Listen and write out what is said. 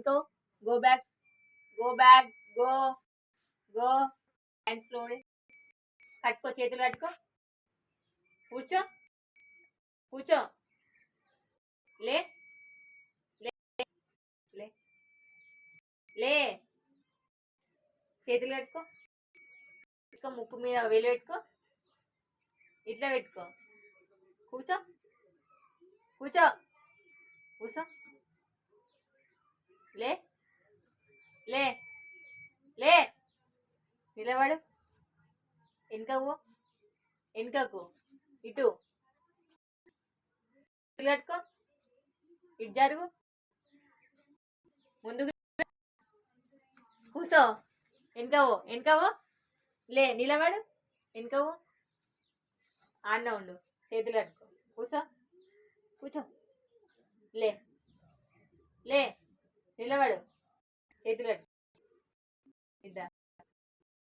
ఇంకో go back go back go go hands floor కట్టుకో చేతులు కట్టుకో. కూర్చో కూర్చో. లే లే లే చేతులు కట్టుకో. ఇంకా ముక్కు మీద వేలు పెట్టుకో. ఇట్లా పెట్టుకో. కూర్చో కూర్చో కూర్చో లే లే. లే. నిలబడు. వెనుకకు వెనుకకు. ఇటు. చేతులు కట్టుకో ఇటు జరుగు. ముందుకు కూర్చో వెనుకవో వెనుకవో లే. నిలబడు. వెనుకవో ఆన్న ఉండు. చేతులు కట్టుకో. కూర్చో కూర్చో లే. లే. నిలబడు. చేతులు కట్టు